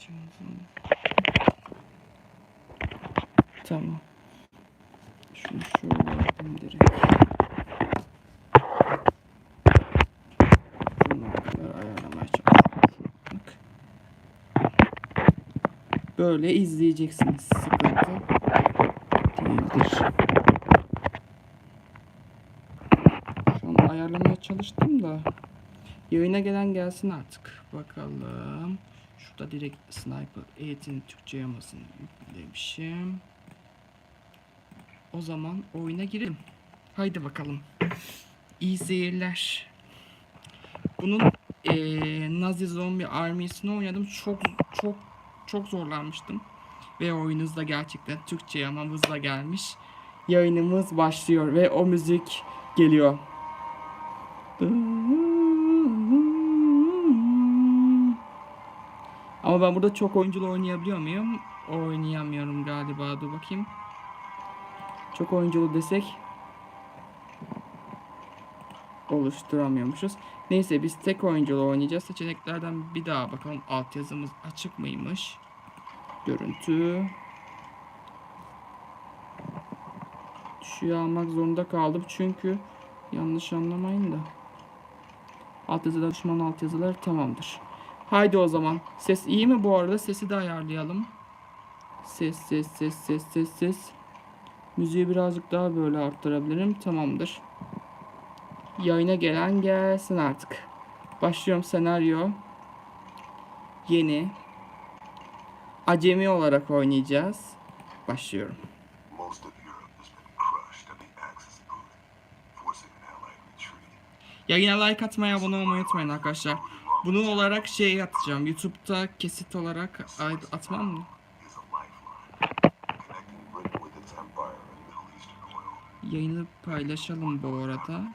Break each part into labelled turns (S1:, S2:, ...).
S1: cihazım. Tamam. Şunu şöyle yapayım. Böyle izleyeceksiniz. Sıkıntı değildir. Şu an ayarlamaya çalıştım da yayına gelen gelsin artık. Bakalım. Şurada direkt Sniper eğitim Türkçe yamasını yüklemişim. O zaman oyuna girelim. Haydi bakalım. İyi seyirler. Bunun eee Nazi Zombie Army'sini oynadım. Çok çok çok zorlanmıştım. Ve oyunuz da gerçekten Türkçe yamamızla gelmiş. Yayınımız başlıyor ve o müzik geliyor. Ama ben burada çok oyunculu oynayabiliyor muyum? Oynayamıyorum galiba. Dur bakayım. Çok oyunculu desek oluşturamıyormuşuz. Neyse biz tek oyunculu oynayacağız. Seçeneklerden bir daha bakalım. Altyazımız açık mıymış? Görüntü. Düşüğü almak zorunda kaldım çünkü yanlış anlamayın da. Altyazılar düşman altyazılar tamamdır. Haydi o zaman. Ses iyi mi bu arada? Sesi de ayarlayalım. Ses ses ses ses ses ses. Müziği birazcık daha böyle arttırabilirim. Tamamdır. Yayına gelen gelsin artık. Başlıyorum senaryo. Yeni. Acemi olarak oynayacağız. Başlıyorum. Yayına like atmayı, abone olmayı unutmayın arkadaşlar. Bunu olarak şey atacağım. YouTube'da kesit olarak atmam mı? Yayını paylaşalım bu arada.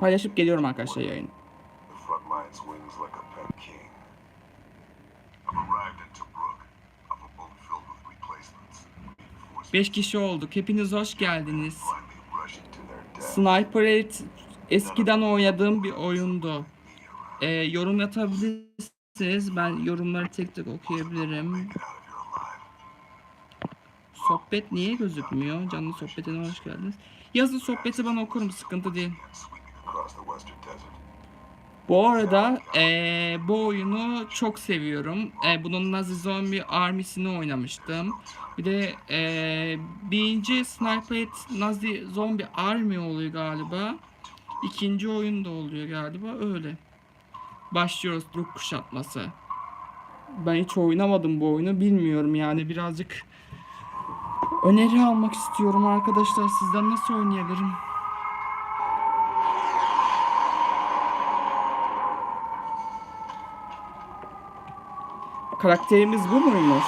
S1: Paylaşıp geliyorum arkadaşlar yayını. 5 kişi olduk. Hepiniz hoş geldiniz. Sniper Elite eskiden oynadığım bir oyundu. Ee, yorum atabilirsiniz. Ben yorumları tek tek okuyabilirim. Sohbet niye gözükmüyor? Canlı sohbetine hoş geldiniz. Yazın sohbeti ben okurum sıkıntı değil. Bu arada eee, bu oyunu çok seviyorum. Eee, bunun Nazi Zombie Army'sini oynamıştım. Bir de eee, birinci Sniper Nazi Zombie Army oluyor galiba. İkinci oyun da oluyor galiba öyle. Başlıyoruz Ruk kuşatması. Ben hiç oynamadım bu oyunu bilmiyorum yani birazcık öneri almak istiyorum arkadaşlar sizden nasıl oynayabilirim? Karakterimiz bu muymuş?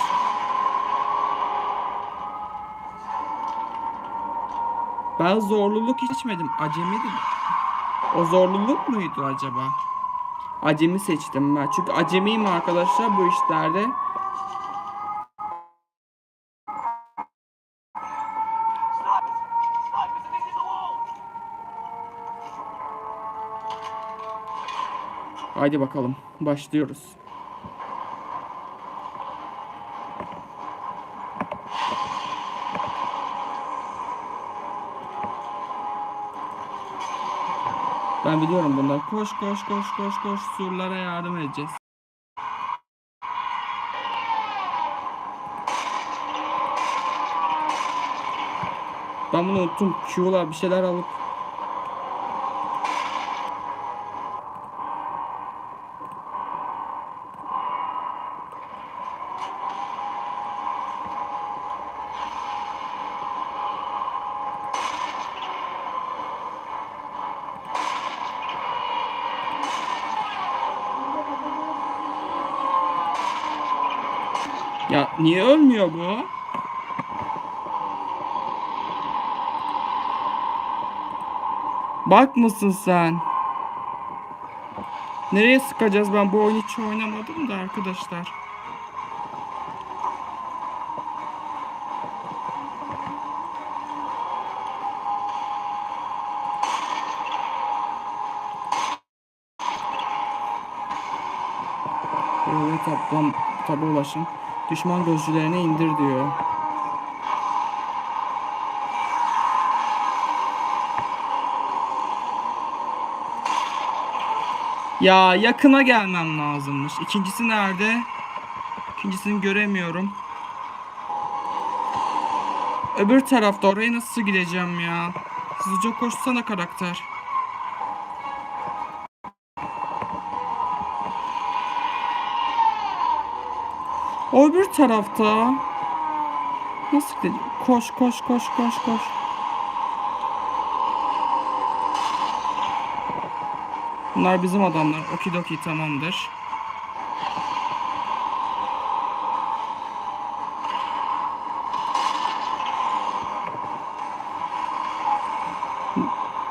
S1: Ben zorluluk içmedim. Acemi de. O zorluluk muydu acaba? Acemi seçtim ben. Çünkü acemiyim arkadaşlar bu işlerde. Haydi bakalım. Başlıyoruz. Ben biliyorum bunları. Koş koş koş koş koş surlara yardım edeceğiz. Ben bunu unuttum. Q'la bir şeyler alıp Niye ölmüyor bu? Bak mısın sen? Nereye sıkacağız? Ben bu oyunu hiç oynamadım da arkadaşlar. Evet ablam tabi ulaşın. Düşman gözcülerine indir diyor. Ya yakına gelmem lazımmış. İkincisi nerede? İkincisini göremiyorum. Öbür tarafta oraya nasıl gideceğim ya? Hızlıca koşsana karakter. O öbür tarafta. Nasıl gideceğim? Koş koş koş koş koş. Bunlar bizim adamlar. Okidoki tamamdır.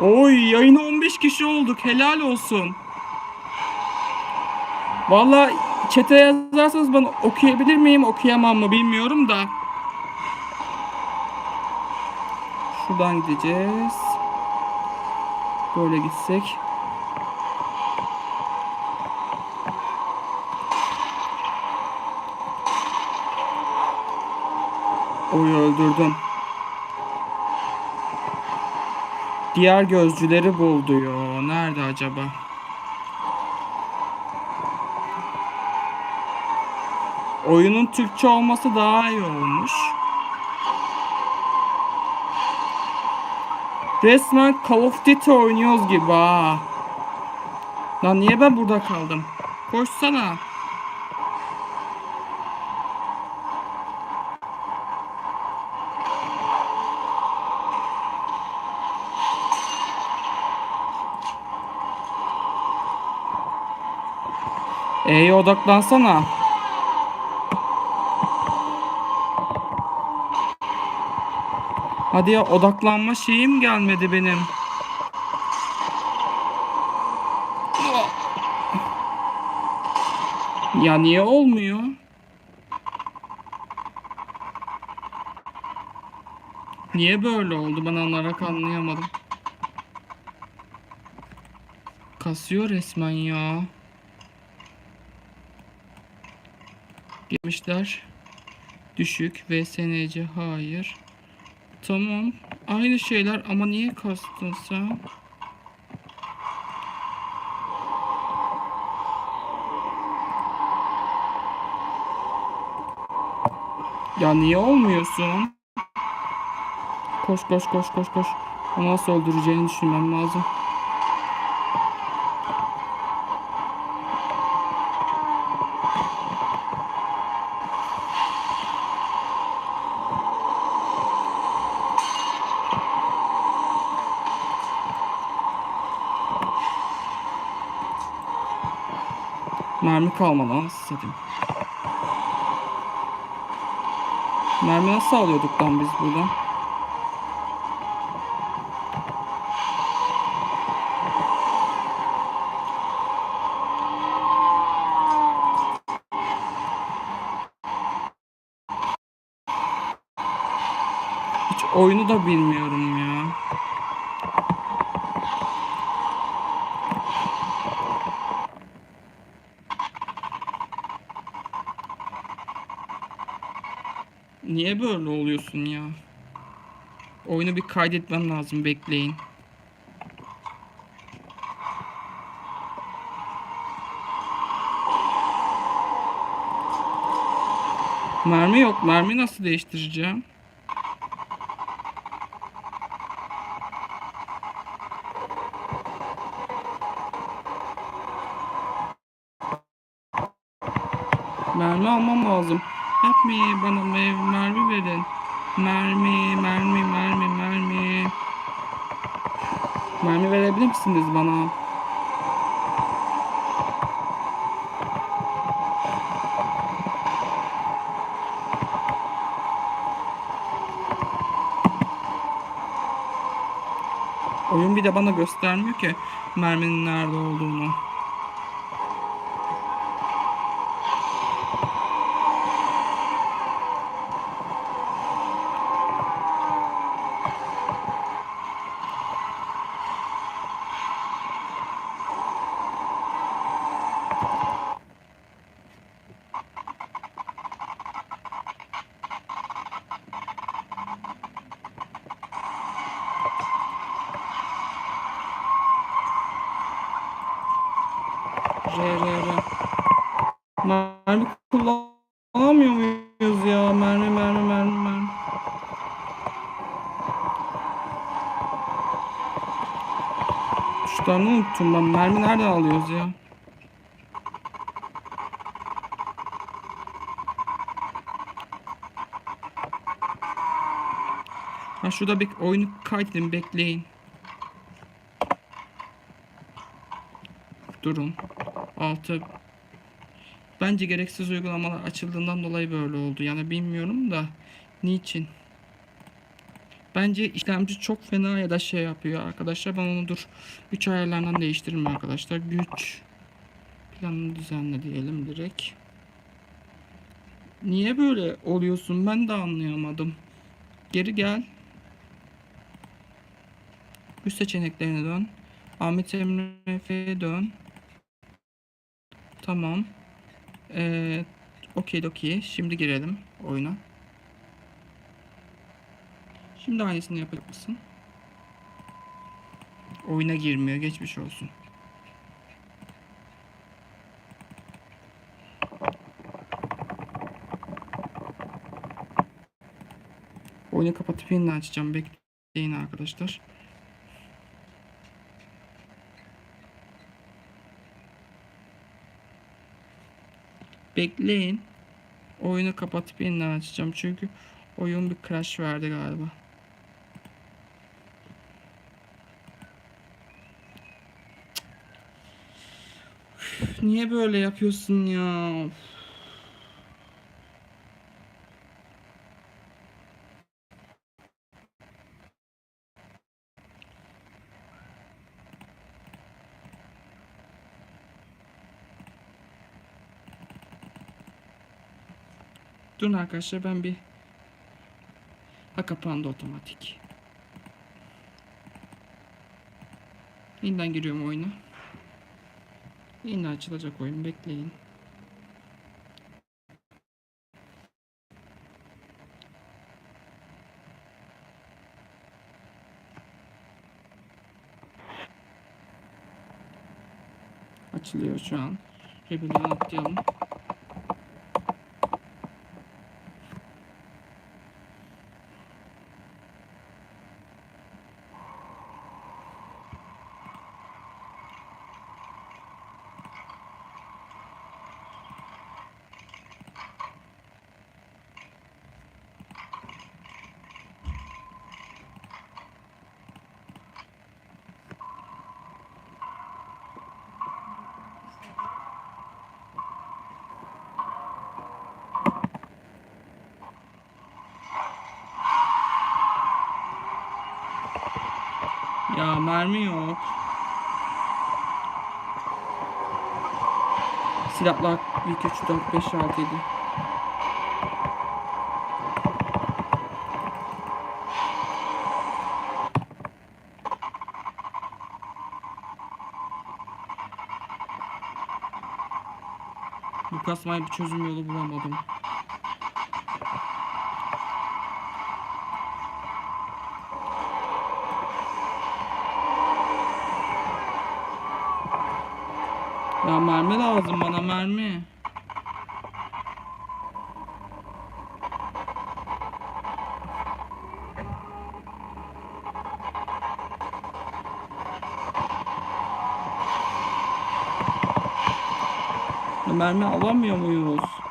S1: Oy yayına 15 kişi olduk. Helal olsun. Vallahi çete yazarsanız bana okuyabilir miyim okuyamam mı bilmiyorum da. Şuradan gideceğiz. Böyle gitsek. Oy öldürdüm. Diğer gözcüleri bul diyor. Nerede acaba? Oyunun Türkçe olması daha iyi olmuş. Resmen Call of Duty oynuyoruz gibi ha. Lan niye ben burada kaldım? Koşsana. E'ye odaklansana. Hadi ya odaklanma şeyim gelmedi benim. Ya niye olmuyor? Niye böyle oldu ben olarak anlayamadım. Kasıyor resmen ya. Gelmişler. Düşük ve SNC hayır. Tamam. Aynı şeyler ama niye kastın sen? Ya niye olmuyorsun? Koş koş koş koş koş. Onu nasıl öldüreceğini düşünmem lazım. Kalmadı nasıl satayım. Mermi nasıl alıyorduk lan biz buradan? Oyunu da bilmiyorum ya. Niye böyle oluyorsun ya? Oyunu bir kaydetmem lazım bekleyin. Mermi yok. Mermi nasıl değiştireceğim? Mermi almam lazım. Me, bana me- mermi verin. Mermi, mermi, mermi, mermi. Mermi verebilir misiniz bana? Oyun bir de bana göstermiyor ki merminin nerede olduğunu. Kullanamıyor muyuz ya? Mermi mermi mermi mermi. Tuşlarını unuttum ben. Mermi nereden alıyoruz ya? Ha şurada bir oyunu kaydedin bekleyin. Durun. Altı. Bence gereksiz uygulamalar açıldığından dolayı böyle oldu. Yani bilmiyorum da niçin? Bence işlemci çok fena ya da şey yapıyor arkadaşlar. Ben onu dur 3 ayarlarından değiştiririm arkadaşlar. Güç planını düzenle diyelim direkt. Niye böyle oluyorsun? Ben de anlayamadım. Geri gel. Üst seçeneklerine dön. Ahmet Emre Efe'ye dön. Tamam. Ee, okey okey. Şimdi girelim oyuna. Şimdi aynısını yapacak mısın? Oyuna girmiyor. Geçmiş olsun. Oyunu kapatıp yeniden açacağım. Bekleyin arkadaşlar. Bekleyin. Oyunu kapatıp yeniden açacağım. Çünkü oyun bir crash verdi galiba. Niye böyle yapıyorsun ya? Durun arkadaşlar ben bir Ha kapandı otomatik. Yeniden giriyorum oyuna. Yeniden açılacak oyun bekleyin. Açılıyor şu an. Rebellion atlayalım. Ya mermi yok. Silahlar 1, 2, 3, 4, 5, 6, 7. Bu kasmaya bir çözüm yolu bulamadım. Mermi lazım bana mermi. Mermi alamıyor muyuz?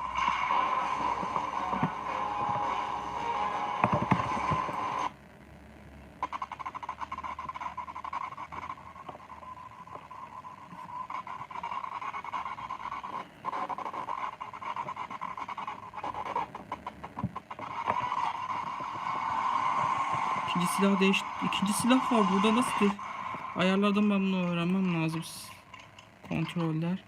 S1: İkinci silah değiş... İkinci silah var burada nasıl değil? Ayarlardan ben bunu öğrenmem lazım. Kontroller.